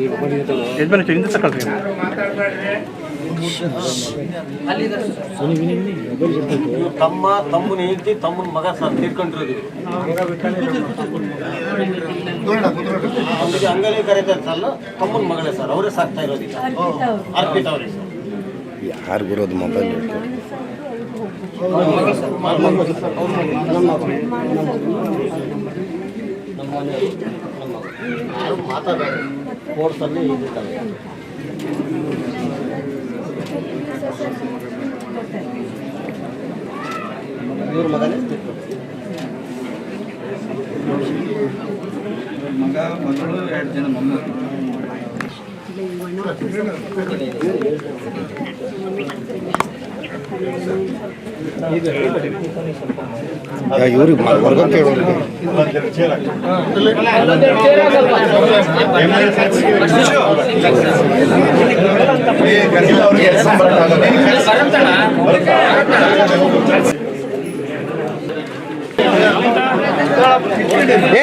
ಯಜಮಾನ ಹಿಂದೆ ತಗೊಳ್ರಿ. ತಮ್ಮ ತಮ್ಮನ ಹೆಂಡತಿ ತಮ್ಮನ ಮಗ ಸರ್ ತೀರ್ಕೊಂಡಿರೋದು ಅವನಿಗೆ ಅಂಗಲಿ ಕರೀತಾರೆ ಸರ್ ತಮ್ಮನ ಮಗಳೇ ಸರ್ ಅವರೇ ಸಾಕ್ತಾ ಇರೋದಿಲ್ಲ ಅರ್ಪಿತ ಅವರೇ ಸರ್. ಯಾರು ಬರೋದು ಮೊಬೈಲ್ ಯಾರು ಮಾತಾಡೋದು ಕೋರ್ಸಲ್ಲಿ ಇದಿರ್ತಾರೆ ಇವ್ರ ಮಗನೇ. ಮಗ ಮಗಳು ಎರಡು ಜನ ಮೊಮ್ಮಗಳು ಇವ್ರಿಗೆ ಹೇಳೋರಿಗೆ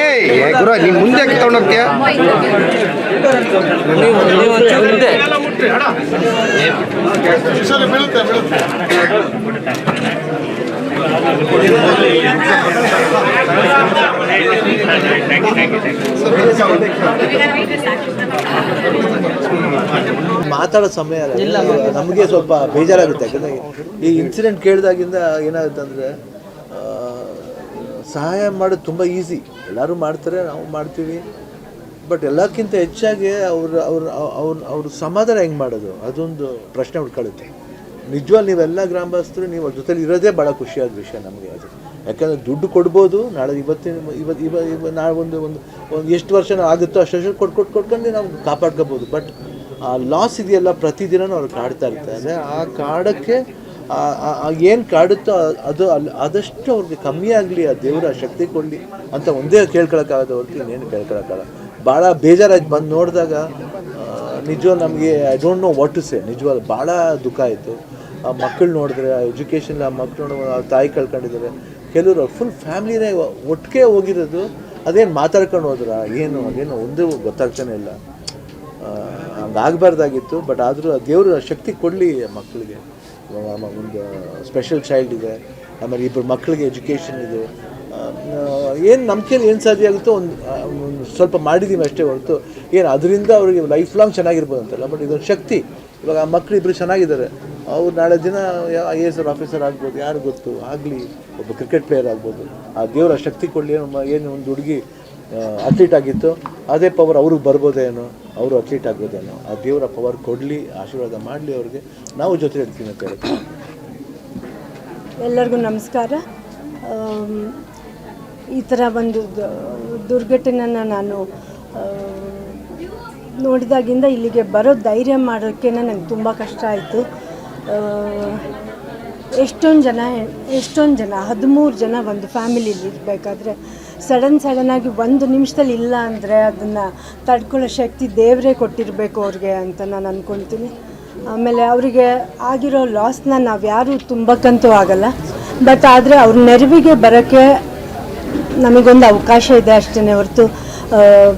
ಏಯ್ ಗುರು ನೀನ್ ಮುಂದೆ ತಗೊಂಡೋಗ್ತೀಯ? ಮಾತಾಡೋ ಸಮಯ ನಮಗೆ ಸ್ವಲ್ಪ ಬೇಜಾರಾಗುತ್ತೆ. ಯಾಕಂದರೆ ಈ ಇನ್ಸಿಡೆಂಟ್ ಕೇಳಿದಾಗಿಂದ ಏನಾಗುತ್ತೆ ಅಂದರೆ ಸಹಾಯ ಮಾಡೋದು ತುಂಬ ಈಸಿ ಎಲ್ಲರೂ ಮಾಡ್ತಾರೆ ನಾವು ಮಾಡ್ತೀವಿ. ಬಟ್ ಎಲ್ಲಕ್ಕಿಂತ ಹೆಚ್ಚಾಗಿ ಅವ್ರ ಅವ್ರ ಅವ್ರ ಅವ್ರ ಸಮಾಧಾನ ಹೆಂಗೆ ಮಾಡೋದು? ಅದೊಂದು ಪ್ರಶ್ನೆ ಉಳ್ಕೊಳ್ಳುತ್ತೆ ನಿಜವಾಗಿ ನೀವೆಲ್ಲ ಗ್ರಾಮಸ್ಥರು, ನೀವು ಜೊತೆಲಿ ಇರೋದೇ ಭಾಳ ಖುಷಿಯಾದ ವಿಷಯ ನಮಗೆ ಅದು. ಯಾಕಂದರೆ ದುಡ್ಡು ಕೊಡ್ಬೋದು, ನಾಳೆ ಇವತ್ತಿನ ಇವತ್ತು ಇವ ಇವ, ನಾಳೆ ಒಂದು ಒಂದು ಒಂದು ಎಷ್ಟು ವರ್ಷ ಆಗುತ್ತೋ ಅಷ್ಟು ವರ್ಷ ಕೊಟ್ಟು ಕೊಟ್ಟು ಕೊಟ್ಕೊಂಡು ನಾವು ಕಾಪಾಡ್ಕೋಬೋದು. ಬಟ್ ಆ ಲಾಸ್ ಇದೆಯಲ್ಲ ಪ್ರತಿದಿನ ಅವ್ರು ಕಾಡ್ತಾ ಇರ್ತಾರೆ. ಆ ಕಾಡಕ್ಕೆ ಏನು ಕಾಡುತ್ತೋ ಅದು ಅಲ್ಲಿ, ಆದಷ್ಟು ಅವ್ರಿಗೆ ಕಮ್ಮಿ ಆಗಲಿ, ಆ ದೇವರ ಶಕ್ತಿ ಕೊಡಲಿ ಅಂತ ಒಂದೇ ಕೇಳ್ಕೊಳಕ್ಕಾಗದ ಹೊರತು ಇನ್ನೇನು ಕೇಳ್ಕೊಳಕ್ಕಾಗಲ್ಲ. ಭಾಳ ಬೇಜಾರಾಯ್ತು. ಬಂದು ನೋಡಿದಾಗ ನಿಜವಾಗ ನಮಗೆ I don't know what to say ನಿಜವಾದ ಭಾಳ ದುಃಖ ಆಯಿತು. ಆ ಮಕ್ಕಳು ನೋಡಿದ್ರೆ, ಆ ಎಜುಕೇಷನ್ ಆ ಮಕ್ಕಳು ತಾಯಿ ಕಳ್ಕೊಂಡಿದ್ದಾರೆ ಕೆಲವರು ಫುಲ್ ಫ್ಯಾಮ್ಲಿನೇ ಒಟ್ಟಿಗೆ ಹೋಗಿರೋದು, ಅದೇನು ಮಾತಾಡ್ಕೊಂಡು ಹೋದ್ರ, ಏನು, ಅದೇನು ಒಂದೇ ಗೊತ್ತಾಗ್ತಾನೆ ಇಲ್ಲ. ಹಂಗಾಗಬಾರ್ದಾಗಿತ್ತು ಬಟ್ ಆದರೂ ದೇವರು ಶಕ್ತಿ ಕೊಡಲಿ ಮಕ್ಕಳಿಗೆ ಒಂದು ಸ್ಪೆಷಲ್ ಚೈಲ್ಡ್ ಇದೆ. ಆಮೇಲೆ ಇಬ್ಬರು ಮಕ್ಕಳಿಗೆ ಎಜುಕೇಷನ್ ಇದೆ. ಏನು ನಮ್ಮ ಏನು ಸಾಧ್ಯ ಆಗುತ್ತೋ ಒಂದು ಸ್ವಲ್ಪ ಮಾಡಿದ್ದೀವಿ ಅಷ್ಟೇ ಹೊರತು. ಏನು ಅದರಿಂದ ಅವರಿಗೆ ಲೈಫ್ ಲಾಂಗ್ ಚೆನ್ನಾಗಿರ್ಬೋದು ಅಂತಲ್ಲ ಬಟ್ ಇದೊಂದು ಶಕ್ತಿ. ಇವಾಗ ಆ ಮಕ್ಕಳು ಇಬ್ಬರು ಚೆನ್ನಾಗಿದ್ದಾರೆ. ಅವ್ರು ನಾಳೆ ದಿನ ಐ ಎ ಎಸ್ ಆಫೀಸರ್ ಆಗ್ಬೋದು, ಯಾರು ಗೊತ್ತು? ಆಗಲಿ, ಒಬ್ಬ ಕ್ರಿಕೆಟ್ ಪ್ಲೇಯರ್ ಆಗ್ಬೋದು. ಆ ದೇವರ ಶಕ್ತಿ ಕೊಡಲಿ ಏನು ಒಂದು ಹುಡುಗಿ ಅಥ್ಲೀಟ್ ಆಗಿತ್ತು, ಅದೇ ಪವರ್ ಅವ್ರಿಗೆ ಬರ್ಬೋದೇನೋ ಅವರು ಅಥ್ಲೀಟ್ ಆಗ್ಬೋದೇನೋ ಆ ದೇವರ ಪವರ್ ಕೊಡಲಿ, ಆಶೀರ್ವಾದ ಮಾಡಲಿ ಅವ್ರಿಗೆ. ನಾವು ಜೊತೆ ಇರ್ತೀನಿ ಅಂತ ಹೇಳಿ ಎಲ್ಲರಿಗೂ ನಮಸ್ಕಾರ. ಈ ಥರ ಒಂದು ದುರ್ಘಟನೆನ ನಾನು ನೋಡಿದಾಗಿಂದ ಇಲ್ಲಿಗೆ ಬರೋ ಧೈರ್ಯ ಮಾಡೋಕ್ಕೆ ನನಗೆ ತುಂಬ ಕಷ್ಟ ಆಯಿತು. ಎಷ್ಟೊಂದು ಜನ ಎಷ್ಟೊಂದು ಜನ, ಹದಿಮೂರು ಜನ ಒಂದು ಫ್ಯಾಮಿಲಿಲಿ ಇರಬೇಕಾದ್ರೆ ಸಡನ್ ಸಡನ್ನಾಗಿ ಒಂದು ನಿಮಿಷದಲ್ಲಿ ಇಲ್ಲ ಅಂದರೆ ಅದನ್ನು ತಡ್ಕೊಳ್ಳೋ ಶಕ್ತಿ ದೇವರೇ ಕೊಟ್ಟಿರಬೇಕು ಅವ್ರಿಗೆ ಅಂತ ನಾನು ಅಂದ್ಕೊಳ್ತೀನಿ ಆಮೇಲೆ ಅವರಿಗೆ ಆಗಿರೋ ಲಾಸ್ನ ನಾವು ಯಾರೂ ತುಂಬಕ್ಕಂತೂ ಆಗಲ್ಲ. ಬಟ್ ಆದರೆ ಅವ್ರ ನೆರವಿಗೆ ಬರೋಕ್ಕೆ ನಮಗೊಂದು ಅವಕಾಶ ಇದೆ ಅಷ್ಟೇ ಹೊರತು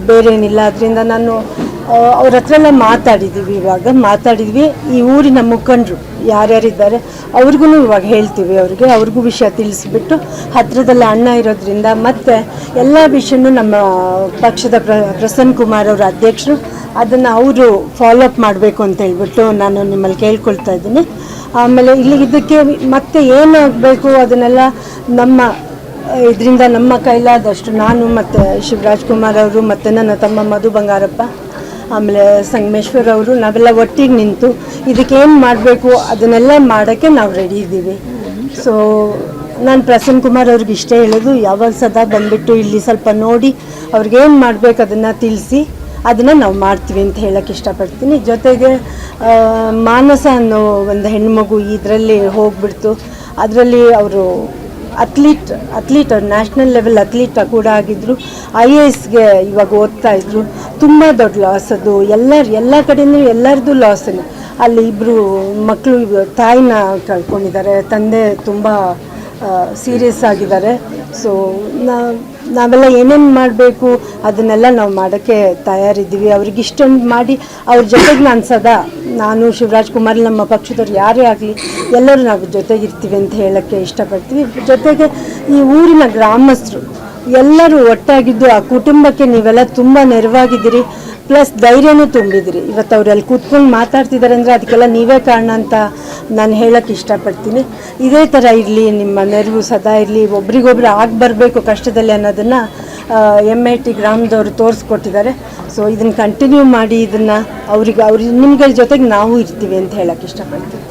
ಬೇರೇನಿಲ್ಲ. ಅದರಿಂದ ನಾನು ಅವ್ರ ಹತ್ರ ಎಲ್ಲ ಮಾತಾಡಿದ್ದೀವಿ ಇವಾಗ. ಮಾತಾಡಿದ್ವಿ. ಈ ಊರಿನ ಮುಖಂಡರು ಯಾರ್ಯಾರಿದ್ದಾರೆ ಅವ್ರಿಗೂ ಇವಾಗ ಹೇಳ್ತೀವಿ ಅವ್ರಿಗೆ. ಅವ್ರಿಗೂ ವಿಷಯ ತಿಳಿಸ್ಬಿಟ್ಟು ಹತ್ರದಲ್ಲಿ ಅಣ್ಣ ಇರೋದ್ರಿಂದ ಮತ್ತು ಎಲ್ಲ ವಿಷಯನೂ ನಮ್ಮ ಪಕ್ಷದ ಪ್ರ, ಪ್ರಸನ್ನ ಕುಮಾರ್ ಅವರ ಅಧ್ಯಕ್ಷರು ಅದನ್ನು ಅವರು ಫಾಲೋ ಅಪ್ ಮಾಡಬೇಕು ಅಂತ ಹೇಳ್ಬಿಟ್ಟು ನಾನು ನಿಮ್ಮಲ್ಲಿ ಕೇಳ್ಕೊಳ್ತಾ ಇದ್ದೀನಿ. ಆಮೇಲೆ ಇಲ್ಲಿಗಿದ್ದಕ್ಕೆ ಮತ್ತೆ ಏನಾಗಬೇಕು ಅದನ್ನೆಲ್ಲ ನಮ್ಮ ಇದರಿಂದ ನಮ್ಮ ಕೈಲಾದಷ್ಟು ನಾನು ಮತ್ತು ಶಿವರಾಜ್ ಕುಮಾರ್ ಅವರು ಮತ್ತು ನನ್ನ ತಮ್ಮ ಮಧು ಬಂಗಾರಪ್ಪ, ಆಮೇಲೆ ಸಂಗಮೇಶ್ವರ್ ಅವರು, ನಾವೆಲ್ಲ ಒಟ್ಟಿಗೆ ನಿಂತು ಇದಕ್ಕೇನು ಮಾಡಬೇಕು ಅದನ್ನೆಲ್ಲ ಮಾಡೋಕ್ಕೆ ನಾವು ರೆಡಿ ಇದ್ದೀವಿ. ಸೊ ನಾನು ಪ್ರಸನ್ನ ಕುಮಾರ್ ಅವ್ರಿಗೆ ಇಷ್ಟೇ ಹೇಳೋದು, ಯಾವಾಗ ಸದಾ ಬಂದುಬಿಟ್ಟು ಇಲ್ಲಿ ಸ್ವಲ್ಪ ನೋಡಿ ಅವ್ರಿಗೇನು ಮಾಡಬೇಕು ಅದನ್ನು ತಿಳಿಸಿ ಅದನ್ನು ನಾವು ಮಾಡ್ತೀವಿ ಅಂತ ಹೇಳೋಕ್ಕೆ ಇಷ್ಟಪಡ್ತೀನಿ. ಜೊತೆಗೆ ಮಾನಸ ಅನ್ನೋ ಒಂದು ಹೆಣ್ಮಗು ಇದರಲ್ಲಿ ಹೋಗ್ಬಿಡ್ತು. ಅದರಲ್ಲಿ ಅವರು athlete athlete, national level athlete ಕೂಡ ಆಗಿದ್ದರು ಐ ಎ ಎಸ್ಗೆ ಇವಾಗ ಓದ್ತಾ ಇದ್ದರು ತುಂಬ ದೊಡ್ಡ ಲಾಸ್ ಅದು. ಎಲ್ಲರ, ಎಲ್ಲ ಕಡೆಯೂ ಎಲ್ಲರದ್ದು ಲಾಸನ್ನು ಅಲ್ಲಿ. ಇಬ್ಬರು ಮಕ್ಕಳು ತಾಯಿನ ಕಳ್ಕೊಂಡಿದ್ದಾರೆ. ತಂದೆ ತುಂಬ ಸೀರಿಯಸ್ ಆಗಿದ್ದಾರೆ. ಸೊ ನಾವೆಲ್ಲ ಏನೇನು ಮಾಡಬೇಕು ಅದನ್ನೆಲ್ಲ ನಾವು ಮಾಡೋಕ್ಕೆ ತಯಾರಿದ್ದೀವಿ. ಅವ್ರಿಗೆ ಇಷ್ಟೊಂದು ಮಾಡಿ ಅವ್ರ ಜೊತೆಗೆ ನಾನು ಸದಾ, ನಾನು ಶಿವರಾಜ್ ಕುಮಾರ್ ನಮ್ಮ ಪಕ್ಷದವ್ರು ಯಾರೇ ಆಗಲಿ, ಎಲ್ಲರೂ ನಾವು ಜೊತೆಗಿರ್ತೀವಿ ಅಂತ ಹೇಳೋಕ್ಕೆ ಇಷ್ಟಪಡ್ತೀವಿ. ಜೊತೆಗೆ ಈ ಊರಿನ ಗ್ರಾಮಸ್ಥರು ಎಲ್ಲರೂ ಒಟ್ಟಾಗಿದ್ದು ಆ ಕುಟುಂಬಕ್ಕೆ ನೀವೆಲ್ಲ ತುಂಬ ನೆರವಾಗಿದ್ದೀರಿ. ಪ್ಲಸ್ ಧೈರ್ಯನೂ ತುಂಬಿದ್ರಿ. ಇವತ್ತು ಅವ್ರು ಅಲ್ಲಿ ಕೂತ್ಕೊಂಡು ಮಾತಾಡ್ತಿದ್ದಾರೆ ಅಂದರೆ ಅದಕ್ಕೆಲ್ಲ ನೀವೇ ಕಾರಣ ಅಂತ ನಾನು ಹೇಳೋಕ್ಕೆ ಇಷ್ಟಪಡ್ತೀನಿ. ಇದೇ ಥರ ಇರಲಿ, ನಿಮ್ಮ ನೆರವು ಸದಾ ಇರಲಿ, ಒಬ್ರಿಗೊಬ್ರು ಆಗಿ ಬರಬೇಕು ಕಷ್ಟದಲ್ಲಿ ಅನ್ನೋದನ್ನು ಎಂ ಐ ಟಿ ಗ್ರಾಮದವರು ತೋರಿಸ್ಕೊಟ್ಟಿದ್ದಾರೆ. ಸೊ ಇದನ್ನು ಕಂಟಿನ್ಯೂ ಮಾಡಿ, ಇದನ್ನು ಅವ್ರಿಗೆ ಅವ್ರಿಗೆ ನಿಮ್ಗಳ ಜೊತೆಗೆ ನಾವು ಇರ್ತೀವಿ ಅಂತ ಹೇಳೋಕ್ಕೆ ಇಷ್ಟಪಡ್ತೀನಿ.